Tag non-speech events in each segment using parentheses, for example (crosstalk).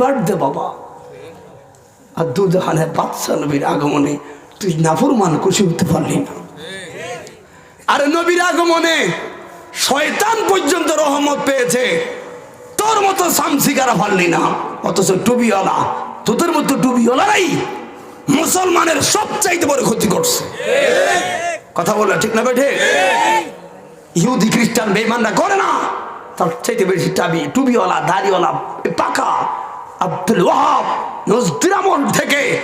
Birthday বাবা। আর দুজাহানে বাদশাহ নবীর আগমনে তুই নাফরমান খুশি হতে পারলি না। আরে নবীর আগমনে শয়তান পর্যন্ত রহমত পেয়েছে, তোর মতো সামসিকারা পারলি না। অথচ টুবিওয়ালা তোদের মতো টুবিওয়ালারাই মুসলমানের সবচাইতে বড় ক্ষতি করছে। কথা বলল ঠিক না বেঠে? ইহুদি, খ্রিস্টান বেমানরা করে না। তার চাইতে বেশি টাবি টুবিওয়ালা দাড়িওয়ালা পাকা আব্দুল ওয়াহাব নজদির আমল থেকে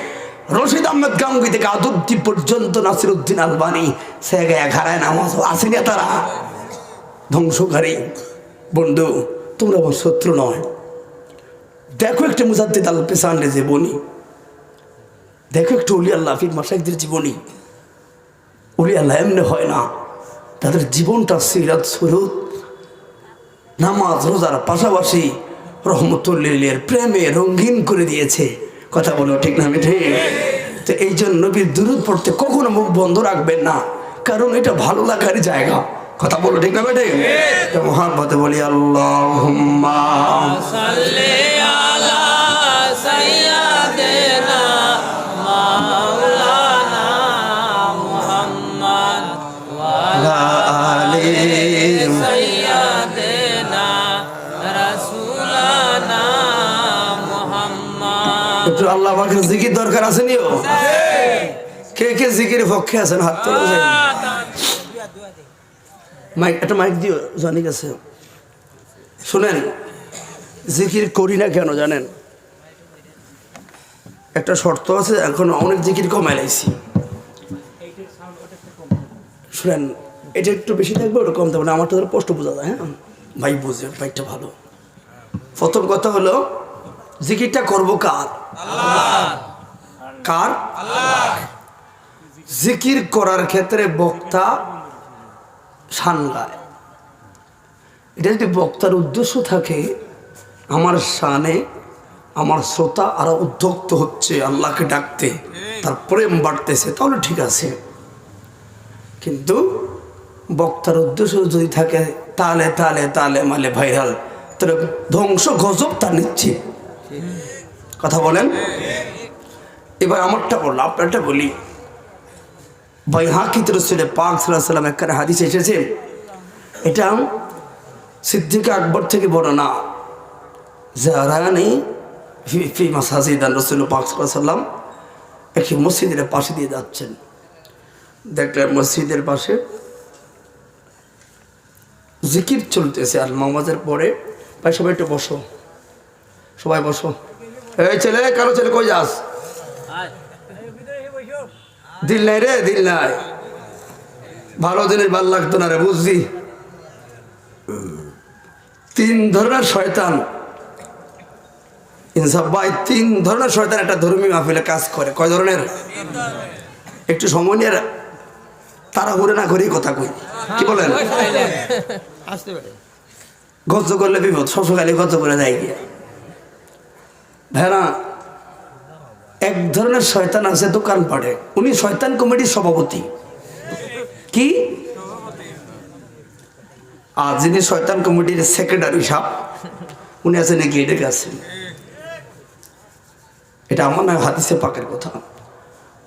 রশিদ আহমেদ গাঙ্গি থেকে আদুদ্দি পর্যন্ত নাসির উদ্দিন আলবানি সে ঘাড়ায় নামাজ আসেনি তারা। ধ্বংসকারী। বন্ধু, তোমরা আমার শত্রু নয়। দেখো একটা মুজাদ্দিদ আল যে বনি দেখো একটু উলি আল্লাহ ফির মাসাইকদের জীবনী। উলি আল্লাহ এমনি হয় না। তাদের জীবনটা সিরাত সুরুত। নামাজ, রোজার পাশাপাশি রহমতুল্লিলের প্রেমে রঙিন করে দিয়েছে। কথা বলো ঠিক না ঠিক? তো এই জন্য নবীর দূরত পড়তে কখনো মুখ বন্ধ রাখবেন না, কারণ এটা ভালো লাগার জায়গা। কথা বলো ঠিক না বেটে মহাব্বতে বলি আল্লাহ জিকির দরকার আছে নিও? কে কে জিকির পক্ষে আছেন? হাত তোলা মাইক একটা মাইক দিও জানি গেছে শুনেন, জিকির করি না কেন জানেন? একটা শর্ত আছে, এখন অনেক জিকির কমাই লাইছি। শুনেন, এটা একটু বেশি থাকবে, ওটা কম থাকবে আমার তো স্পষ্ট বোঝা যায় হ্যাঁ? ভাই বুঝে বাইকটা ভালো। প্রথম কথা হলো জিকিরটা করব কার? কার? জিকির করার ক্ষেত্রে বক্তা শান গায় এটা যদি বক্তার উদ্দেশ্য থাকে, আমার শানে আমার শ্রোতা আরও উদ্যক্ত হচ্ছে, আল্লাহকে ডাকতে, তার প্রেম বাড়তেছে, তাহলে ঠিক আছে। কিন্তু বক্তার উদ্দেশ্য যদি থাকে, তালে তালে তালে মালে ভাইরাল, তাহলে ধ্বংস গজব তা নিচ্ছে কথা বলেন। এবার আমারটা বলল আপনারটা বলি। ভাই হাকিত রসুলের পাক সাল্লাম একখানে হাদিস এসেছে। এটা সিদ্দিক আকবর থেকে বড় না। জারানি রসুল পাক সাল্লাম একটি মসজিদের পাশে দিয়ে যাচ্ছেন। দেখলেন মসজিদের পাশে জিকির চলতেছে আর নামাজের পরে। ভাই, সবাই একটু বসো। সবাই বসো। এই ছেলে কারও ছেলে কই যাস? দিল নাই রে দিল নাই। ভালো জিনিস ভালো লাগতো না রে বুঝছি তিন ধরনের শয়তান। ইনসাফ ভাই তিন ধরনের শয়তান একটা ধর্মী মাহফিলে কাজ করে। কয় ধরনের? একটু সময় নিয়ে তারা ঘুরে না ঘুরেই কথা কই। কি বলেন? গজ্জ করলে বিপদ শ্বশুরকালে গজ্জ করে যায় গিয়ে। ভেড়া, এক ধরনের শয়তান আছে, দোকান পাড়ে। উনি শয়তান কমিটির সভাপতি। কি? আর যিনি শয়তান কমিটির সেক্রেটারি সাহেব, উনি আছেন নাকি এটাকে আছেন এটা আমার না হাদিসে পাকের কথা।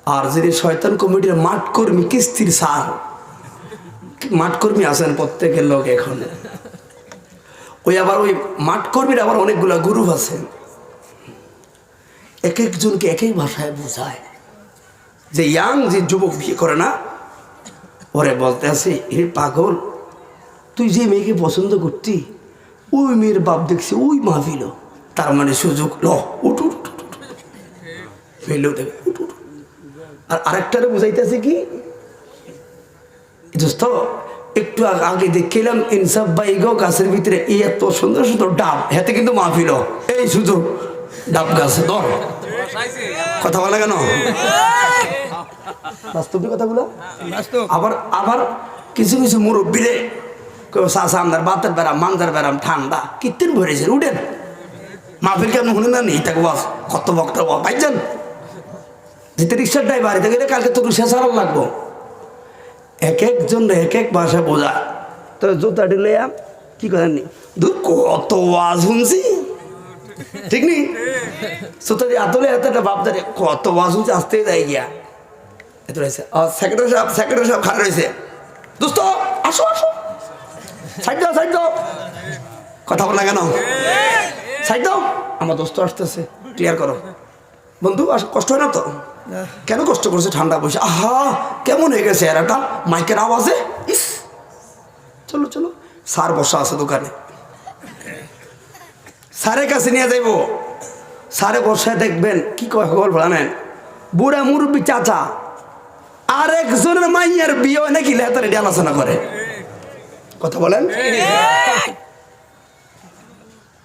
আর যিনি শয়তান কমিটির মাঠ কর্মী কিস্তির সার মাঠ কর্মী আছেন প্রত্যেকের লোক এখন। ওই আবার ওই মাঠ কর্মীর আবার অনেকগুলা গ্রুপ আছে। এক একজনকে এক এক ভাষায় বোঝায় যে ইয়াং যে যুবক বিয়ে করে না, ওরে বলতে আছে এ পাগল, তুই যে মেয়েকে পছন্দ করতি, ওই মেয়ের বাপ দেখছি ওই মাহফিল, তার মানে সুযোগ ল, উঠ উঠ। দেবে উঠ। আর আরেকটারে বুঝাইতেছে কি, দোস্ত, একটু আগ- দেখছিলাম ইনসাফ ভাই গো গাছের ভিতরে এই এত সুন্দর সুন্দর ডাব, হাতে কিন্তু মাহফিল, এই সুযোগ ডাব গাছে ধর কথা বলে কেন? বাস্তবিক কথাগুলো? আবার আবার কিছু কিছু মুরব্বীরে চাষা আমদার বাতের বেড়াম মানজার বেড়াম ঠান্ডা কীর্তন ভরেছেন উঠেন। মাহফিল কেমন শুনে না নেই তাকে বাস কত বক্তা পাইছেন যেতে রিক্সার ড্রাইভার গেলে কালকে তো রিক্সা সারাল লাগবো। এক একজন এক এক ভাষা বোঝায়। তো জুতা ঢুলে কি করেন নি? দূর কত ওয়াজ শুনছি? ঠিক নেই? সুতো দিয়ে আতলে এতটা বাপ দাঁড়িয়ে কত বাসু আসতে দেয় গিয়া। এত রয়েছে। সেক্রেটারি সাহেব সেক্রেটারি সাহেব খারাপ রয়েছে। দোস্ত, আসো আসো। সাইড দাও সাইড দাও। কথা বলা কেন? সাইড দাও। আমার দোস্ত আসতেছে। ক্লিয়ার করো। বন্ধু, আস, কষ্ট হয় না তো? কেন কষ্ট করছে ঠান্ডা বসে? আহা, কেমন হয়ে গেছে এরাটা? মাইকের আওয়াজে? ইস। চলো চলো। স্যার বসা আছে দোকানে। স্যারের কাছে নিয়ে যাইব। স্যারে বসায় দেখবেন, কি কয় খবর জানেন বুড়া মুরব্বী চাচা আর একজনের মাইয়ার বিয়ে নাকি? লেতার আলোচনা করে। কথা বলেন?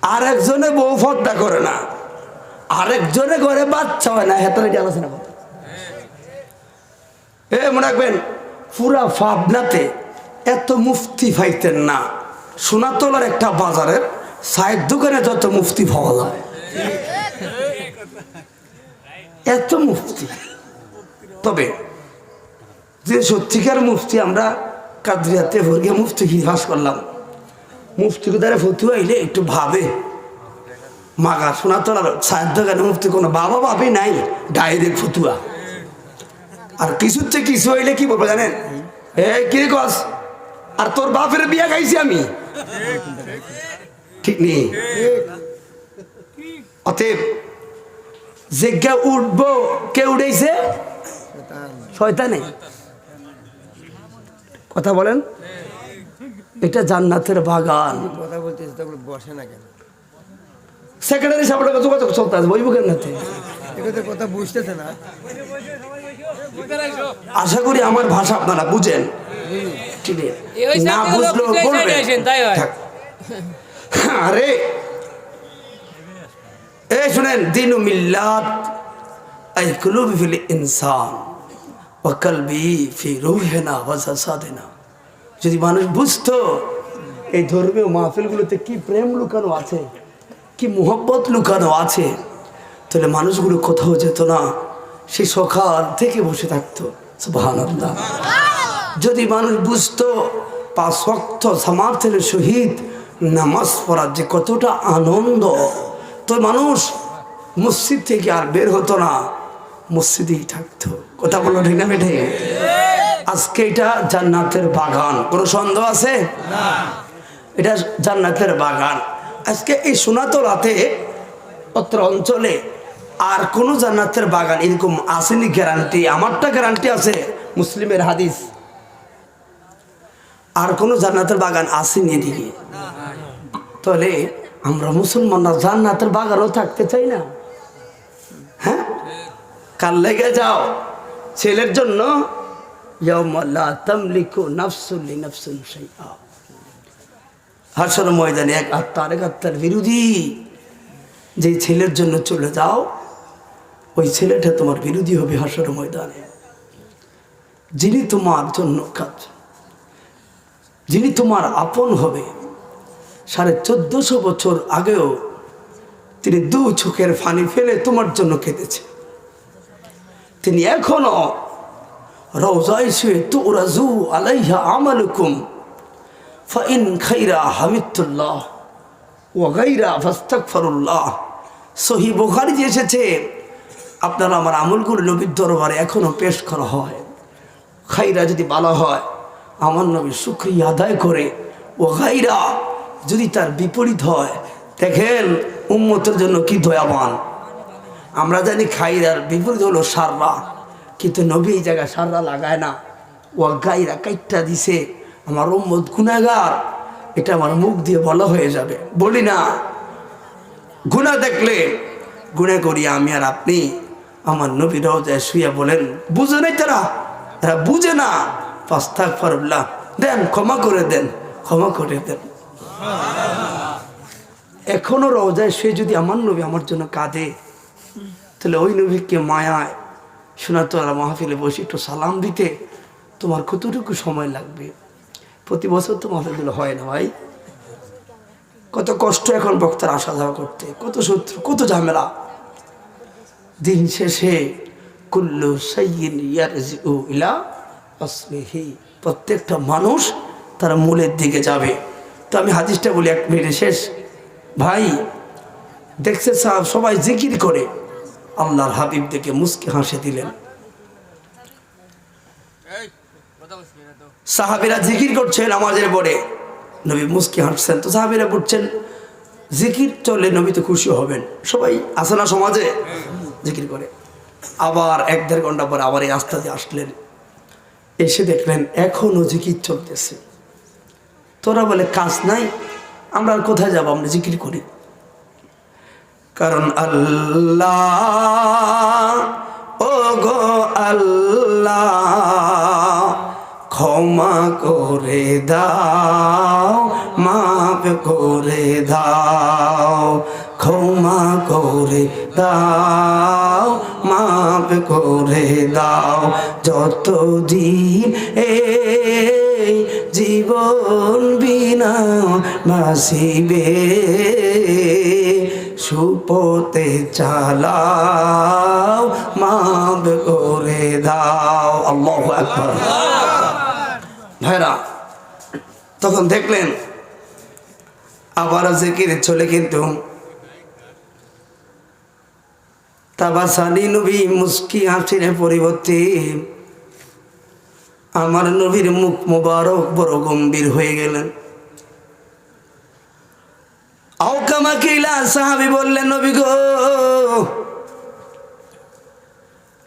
আর একজনে বউ ফদ্দা করে না। আরেকজনে ঘরে বাচ্চা হয় না হেতার এটি আলোচনা করে। এ, মনে রাখবেন, পুরা ফাবনাতে এত মুফতি পাইতেন না। সোনাতলার একটা বাজারের সাইড দোকানে যত মুফতি পাওয়া যায়। এত মুফতি। তবে যে সত্যিকার মুফতি আমরা কাদরিয়াতে ভর্গে মুফতি হিফাস করলাম? মুফতি দ্বারা ফতু আইলে একটু ভাবে। মাগা সোনাতলার সাইড দোকানে মুফতি কোনো বাবা ভাবি নাই, ডাইরেক্ট ফতুয়া। আর কিছুর চেয়ে কিছু হইলে কি বলব জানেন? এ কি কস? আর তোর বাপের বিয়া খাইছি আমি। ঠিক নেই। অতএব জেগা উঠবো কে উঠেছে? শয়তানে। কথা বলেন। এটা জান্নাতের বাগান। কথা বলতেছি বসে না কেন? সেক্রেটারি চলতে আছে কেন কথা বুঝতেছে না। আশা করি আমার ভাষা আপনারা বুঝেন। ঠিক না বুঝলেও বলবেন (coughs) আরে। এই শুনেন দিনু মিল্লাত আই কুলুবি ফিল ইনসান ওয়া ফি রুহিনা ওয়া জাসাদিনা। যদি মানুষ বুঝতো এই ধর্মীয় মাহফিলগুলোতে কি প্রেম লুকানো আছে কি মোহব্বত লুকানো আছে তাহলে মানুষগুলো কোথাও যেত না সে সকাল থেকে বসে থাকতো সুবহানাল্লাহ। যদি মানুষ বুঝতো পাঁচ শক্ত সামার্থের সহিত নামাজ পড়ার যে কতটা আনন্দ। তো মানুষ মসজিদ থেকে আর বের হতো না, মসজিদেই থাকতো। কথা বলল ঠিক না বেঠে? আজকে এটা জান্নাতের বাগান। কোনো সন্দেহ আছে? এটা জান্নাতের বাগান। আজকে এই সোনাতলাতে অত্র অঞ্চলে আর কোনো জান্নাতের বাগান এরকম আসেনি গ্যারান্টি আমারটা গ্যারান্টি আছে, মুসলিমের হাদিস। আর কোনো জান্নাতের বাগান আসেনি এদিকে? তাহলে আমরা মুসলমানরা জান্নাতের বাগানও থাকতে চাই না। হ্যাঁ? কাল লেগে যাও? ছেলের জন্য হাসর ময়দানে এক আত্মা আরেক আত্মার বিরোধী। যে ছেলের জন্য চলে যাও, ওই ছেলেটা তোমার বিরোধী হবে হাসর ময়দানে। যিনি তোমার জন্য কাজ যিনি তোমার আপন হবে। সাড়ে চোদ্দশো বছর আগেও তিনি দু চোখের ফানি ফেলে তোমার জন্য কেঁদেছে। তিনি এখনও রওজায় শুয়ে তুরাজু আলাইহা আমালুকুম, ফাইন খাইরা হামিদুল্লাহ ও গাইরা ফাস্তাকফারুল্লাহ সহি বোখারি যে এসেছে, আপনারা আমার আমলগুলো নবীর দরবারে এখনও পেশ করা হয়। খাইরা যদি বলা হয় আমার নবী শুক্রিয়া আদায় করে। ও গাইরা, যদি তার বিপরীত হয়, দেখেন উম্মতের জন্য কি দয়াবান। আমরা জানি খাইরার বিপরীত হলো সাররা, কিন্তু নবী এই জায়গায় সাররা লাগায় না। ও গাইরা কাইটটা দিছে, আমার উম্মত গুণাগার এটা আমার মুখ দিয়ে বলা হয়ে যাবে। বলি না গুণা দেখলে গুণে করি আমি আর আপনি। আমার নবী রোজায় শুয়ে বলেন, বুঝে নাই তারা? তারা বুঝে না। পাস্তাক ফরুল্লাহ দেন, ক্ষমা করে দেন, ক্ষমা করে দেন। এখনও রোজায় সে যদি আমার নবী আমার জন্য কাঁদে, তাহলে ওই নবীকে মায়ায় শোনা তোরা মাহফিলে বসে একটু সালাম দিতে তোমার কতটুকু সময় লাগবে? প্রতি বছর তো মাহফিলগুলো হয় না ভাই। কত কষ্ট এখন বক্তার আসা যাওয়া করতে, কত শত্রু, কত ঝামেলা। দিন শেষে কুল্লু সাইয়িন ইয়ারজিউ ইলা আসলিহি প্রত্যেকটা মানুষ তার মূলের দিকে যাবে। তো আমি হাদিসটা বলি এক মিনিটে শেষ। ভাই দেখছে সাহাব সবাই জিকির করে। আল্লাহর হাবিব দেখে মুস্কি হাসে দিলেন। সাহাবিরা জিকির করছেন আমাদের পরে। নবী মুস্কি হাঁটছেন তো সাহাবিরা করছেন জিকির চলে নবী তো খুশি হবেন। সবাই আসে না সমাজে? জিকির করে। আবার এক দেড় ঘণ্টা পরে আবার এই দিয়ে আসলেন। এসে দেখলেন এখনও জিকির চলতেছে। তোরা বলে, কাজ নাই, আমরা আর কোথায় যাব? আমরা জিকির করি। কারণ আল্লাহ ও গো আল্লাহ, ক্ষমা করে দাও, মাফ করে দাও। ক্ষমা করে দাও, মাফ করে দাও। যতদিন এই জীবন বিনা বাসিবে সুপতে চালাও, মাফ করে দাও। আল্লাহু আকবার। ভাইরা, তখন দেখলেন আবার জিকির চলে কিন্তু তাবাসানি নবী মুস্কি হাসির পরিবর্তে আমার নবীর মুখ মোবারক বড় গম্ভীর হয়ে গেলেন। সাহাবি বললেন, নবী গো,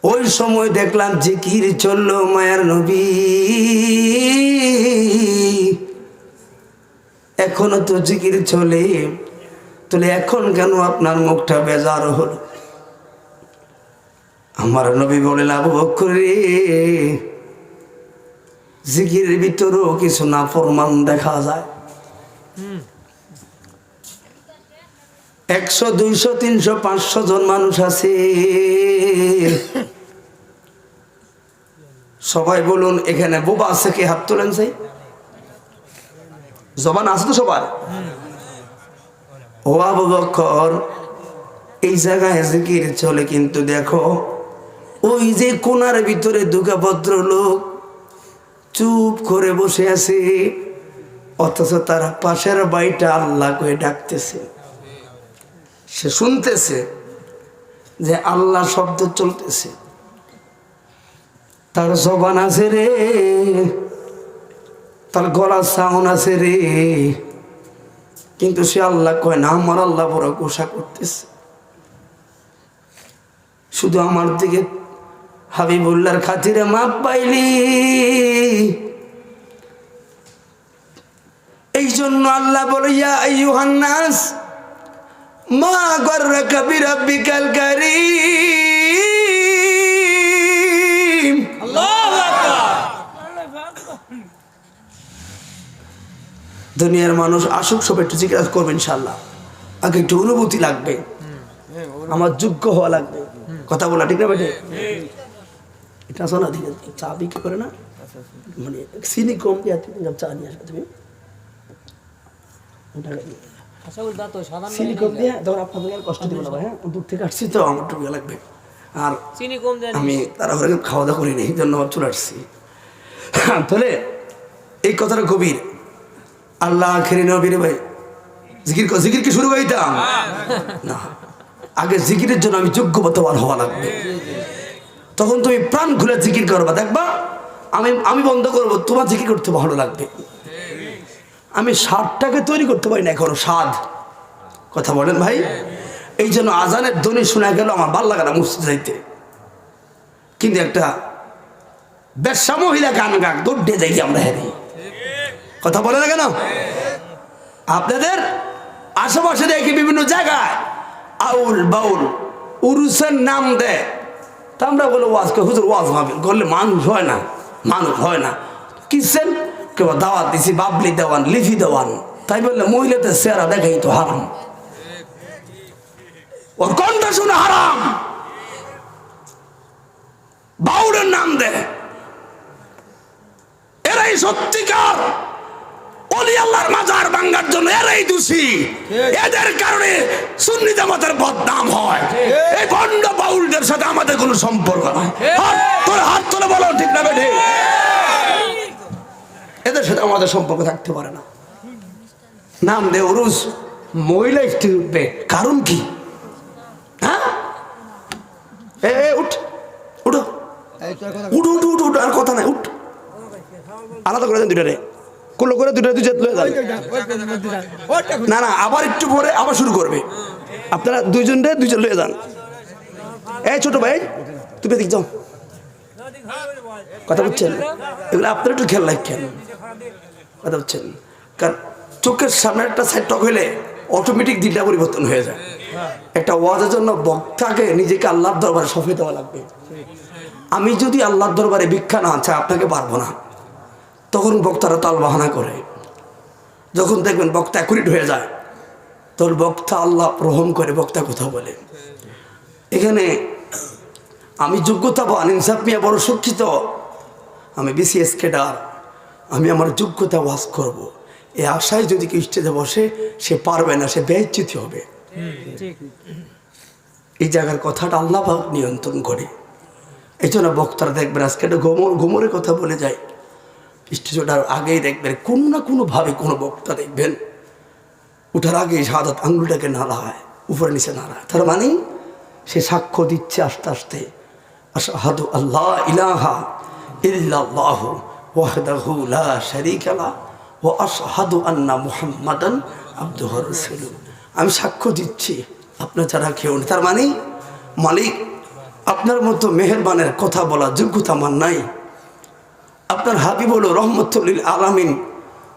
ওই সময় দেখলাম জিকির চলল মায়ার নবী। এখনও তো জিকির চলে, তাহলে এখন কেন আপনার মুখটা বেজার হলো? আমার নবী বলেন আবু বকর রে জিকিরের ভিতরেও কিছু না, ফরমান দেখা যায়। একশো, দুইশো, তিনশো, পাঁচশো জন মানুষ আছে। সবাই বলুন, এখানে বোবা আছে কে? হাত তোলেন সেই? জবান আছে তো সবার? ও আবু বকর এই জায়গায় জিকির চলে, কিন্তু দেখো ওই যে কোনার ভিতরে ভদ্র লোক চুপ করে বসে আছে, অথচ তার পাশের বাড়িটা আল্লাহ করে ডাকতেছে। সে শুনতেছে যে আল্লাহ শব্দ চলতেছে। তার জবান আছে রে, তার গলার সাউন্ড আছে রে, কিন্তু সে আল্লাহ কয় না, আমার আল্লাহ বড় গোসা করতেছে। শুধু আমার দিকে হাবিবুল্লাহর খাতিরে মাপ পাইলি। এই জন্য আল্লাহ বলে ইয়া আইয়ুহান্নাস মা বিরাব্বিকাল কারীম। দুনিয়ার মানুষ আসুক সব একটু জিজ্ঞাসা করবে ইনশাল্লাহ আগে একটু অনুভূতি লাগবে। আমার যোগ্য হওয়া লাগবে। কথা বলা ঠিক না বেটে এটা শোনা ঠিক আছে চা বিক্রি করে না মানে চিনি কম দিয়ে তুমি চা নিয়ে আসবে তুমি। চিনি কম দিয়ে তখন আপনাদের কষ্ট দিব না হ্যাঁ? দূর থেকে আসছি তো আমার একটু লাগবে। আর চিনি কম দেন আমি তাড়াহুড়া করে খাওয়া দাওয়া করিনি এই জন্য চলে আসছি। তাহলে এই কথাটা গভীর। আল্লাহ নবীর ভাই জিকির ক- জিকির কি শুরু না আগে জিকিরের জন্য আমি যোগ্যবতবান হওয়া লাগবে। তখন তুমি প্রাণ খুলে জিকির করবা দেখবা, আমি আমি বন্ধ করব, তোমার জিকির করতে ভালো লাগবে। আমি স্বাদটাকে তৈরি করতে পারি না এখনও, স্বাদ। কথা বলেন ভাই? এই জন্য আজানের ধ্বনি শোনা গেল, আমার ভালো লাগে না মসজিদ যাইতে। কিন্তু একটা ব্যবসা মহিলা গান গাক, দৌড়ে যাই আমরা হেরি। কথা বলে না কেন? আপনাদের আশেপাশে দেখি বিভিন্ন জায়গায় আউল বাউল, উরুসের নাম দেয়। তা আমরা বলে ওয়াজ করে হুজুর ওয়াজ হবে করলে মানুষ হয় না মানুষ হয় না। কিসেন কেউ দাওয়াত দিছি বাবলি দেওয়ান লিফি দেওয়ান। তাই বললে মহিলাদের চেহারা দেখাই তো হারাম। ওর কণ্ঠ শুনে হারাম। বাউলের নাম দে। এরাই সত্যিকার। অলি আল্লাহর মাজার ভাঙ্গার জন্য এরাই দোষী। এদের কারণে সুন্নি জামাতের বদনাম হয়। এই ভণ্ড সাথে আমাদের কোনো সম্পর্ক তোর হাত তুলে বলো ঠিক না বেঠে এদের সাথে আমাদের সম্পর্ক থাকতে পারে না নাম দে উরুস মহিলা একটি উঠবে কারণ কি হ্যাঁ এ উঠ আর কথা নাই উঠ আলাদা রে করে দুই না না আবার একটু পরে আবার শুরু করবে আপনারা দুইজন রে দুইজন লয়ে যান এই ছোট ভাই, তুমি এদিক যাও। কথা বুঝছেন এগুলো আপনারা একটু খেয়াল রাখেন। কথা বুঝছেন কারণ চোখের সামনে একটা সাইড টক হইলে অটোমেটিক দিনটা পরিবর্তন হয়ে যায়। একটা ওয়াজের জন্য বক্তাকে নিজেকে আল্লাহর দরবারে সফে দেওয়া লাগবে। আমি যদি আল্লাহর দরবারে ভিক্ষা না চাই, আপনাকে পারব না। তখন বক্তারা তাল বাহানা করে। যখন দেখবেন বক্তা অ্যাকুরেট হয়ে যায় তোর বক্তা আল্লাহ রহম করে, বক্তা কথা বলে। এখানে আমি যোগ্যতা পান ইনসাফ মিয়া বড় শিক্ষিত আমি বিসিএস কেডার আমি আমার যোগ্যতা ওয়াজ করব। এই আশায় যদি কেউ স্টেজে বসে, সে পারবে না, সে ব্যয়চ্যুতি হবে। এই জায়গার কথাটা আল্লাহ নিয়ন্ত্রণ করে। এই জন্য বক্তারা দেখবেন আজকে একটা গোমর, গোমরের কথা বলে যায়। স্টেজ ওঠার আগেই দেখবেন কোনো না কোনোভাবে কোনো বক্তা দেখবেন। উঠার আগে সাদাত আঙ্গুলটাকে নাড়ায়, উপরে নিচে নাড়ায়। তার মানে সে সাক্ষ্য দিচ্ছে আস্তে আস্তে। আশহাদু আল্লাহ ইলাহা ইল্লাল্লাহ ওয়াহদাহু লা ওয়া আশহাদু আন্না মুহাম্মাদান আবদুহু রাসূলুহু। আমি সাক্ষ্য দিচ্ছি আপনার যারা কেউ। তার মানে মালিক, আপনার মতো মেহেরবানের কথা বলা যোগ্যতা আমার নাই। আপনার হাবিব হলো রহমতুল্লিল আলামিন,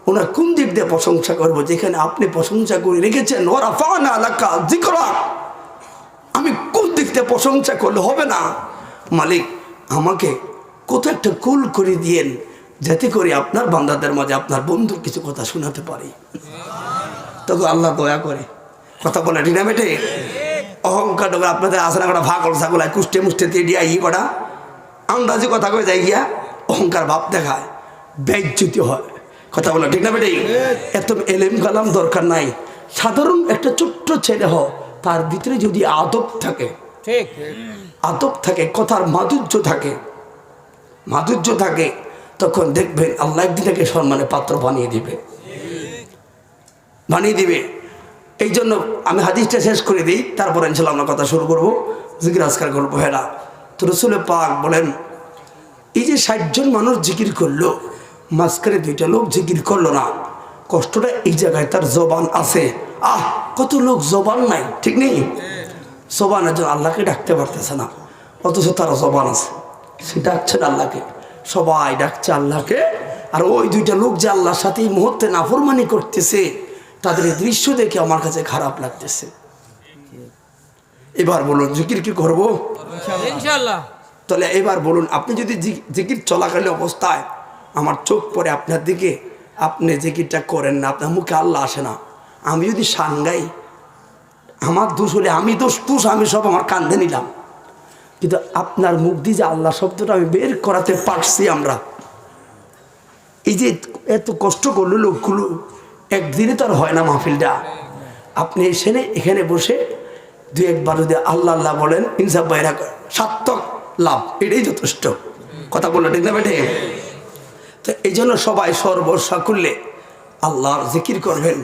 ওনার কোন দিক দিয়ে প্রশংসা করব? যেখানে আপনি প্রশংসা করে রেখেছেন ওরা ফানা এলাকা জিকরা দিয়ে প্রশংসা করলে হবে না। মালিক, আমাকে কত একটা কুল করে দিয়েন, যাতে করে আপনার বান্দাদের মাঝে আপনার বন্ধুর কিছু কথা শোনাতে পারি। তখন আল্লাহ দয়া করে। কথা বলে ঠিক না অহংকার ডোবে আপনাদের আসে না কটা ভাগল ছাগল কুষ্টে মুষ্টে দিয়া ই কটা আন্দাজি কথা কয়ে যাই গিয়া, অহংকার ভাব দেখায় ব্যয়চ্যুতি হয়। কথা বলো ঠিক না বেটে? এত এলেম কালাম দরকার নাই। সাধারণ একটা ছোট্ট ছেলে হ, তার ভিতরে যদি আদব থাকে ঠিক। আদব থাকে, কথার মাধুর্য থাকে। মাধুর্য থাকে, তখন দেখবেন আল্লাহ একদিন তাকে সম্মানের পাত্র বানিয়ে দিবে। বানিয়ে দিবে। এই জন্য আমি হাদিসটা শেষ করে দিই, তারপর ইনশাল্লাহ আমরা কথা শুরু করব। জিকির আজকার করব হেরা তো রসুল পাক বলেন, এই যে ষাটজন মানুষ জিকির করল, মাঝখানে দুইটা লোক জিকির করল না। কষ্টটা এই জায়গায় তার জবান আছে। আহ, কত লোক জবান নাই, ঠিক নেই? জবান একজন আল্লাহকে ডাকতে পারতেছে না। অথচ তারা জবান আছে। সে ডাকছেন আল্লাহকে। সবাই ডাকছে আল্লাহকে। আর ওই দুইটা লোক যে আল্লাহর সাথে এই মুহূর্তে নাফরমানি করতেছে তাদের দৃশ্য দেখে আমার কাছে খারাপ লাগতেছে। এবার বলুন জিকির কি করব? তাহলে এবার বলুন আপনি যদি জিকির চলাকালীন অবস্থায় আমার চোখ পড়ে আপনার দিকে আপনি জিকিরটা করেন না আপনার মুখে আল্লাহ আসে না। আমি যদি সাঙ্গাই আমার দোষ হলে আমি দোষ দোষ আমি সব আমার কান্দে নিলাম। কিন্তু আপনার মুখ দিয়ে যে আল্লাহ শব্দটা আমি বের করাতে পারছি আমরা। এই যে এত কষ্ট করল লোকগুলো, একদিনে তো আর হয় না মাহফিলটা। আপনি এসে এখানে বসে দু একবার যদি আল্লাহ আল্লাহ বলেন, ইনসাফ বাইরা সার্থক লাভ, এটাই যথেষ্ট। কথা বলল ঠিক না বেটে তো এই জন্য সবাই সর্বস্বা করলে আল্লাহর জিকির করবেন।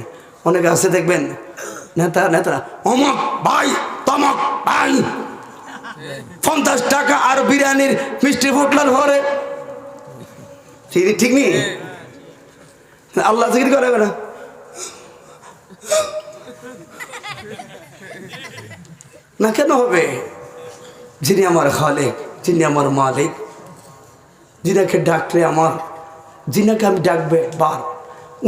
অনেকে আছে দেখবেন নেতা, নেতারা, অমক ভাই, তমক ভাই। পঞ্চাশ টাকা আর বিরিয়ানির মিষ্টি ফুটলার ঠিক ঠিক নেই আল্লাহ জিকির করে না না, কেন হবে? যিনি আমার খালেক, যিনি আমার মালিক, যিনাকে ডাকলে আমার, যিনাকে আমি ডাকবে বার,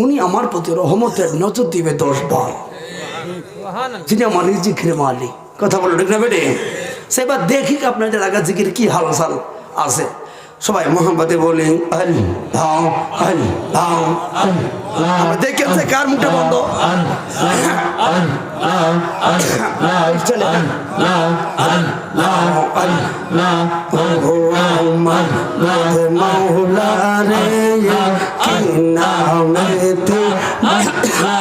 উনি আমার প্রতি রহমতের নজর দিবে দশ বার। যিনি আমার রিজিকের মালিক কথা বলো ঠিক না বেটে সেবার দেখি আপনাদের আগা জিকির কি হালসাল আছে সবাই মোহাম্মদে বলি আল্লাহ আল্লাহ আমরা দেখি আছে কার মুখটা বন্ধ মৌলা রে কি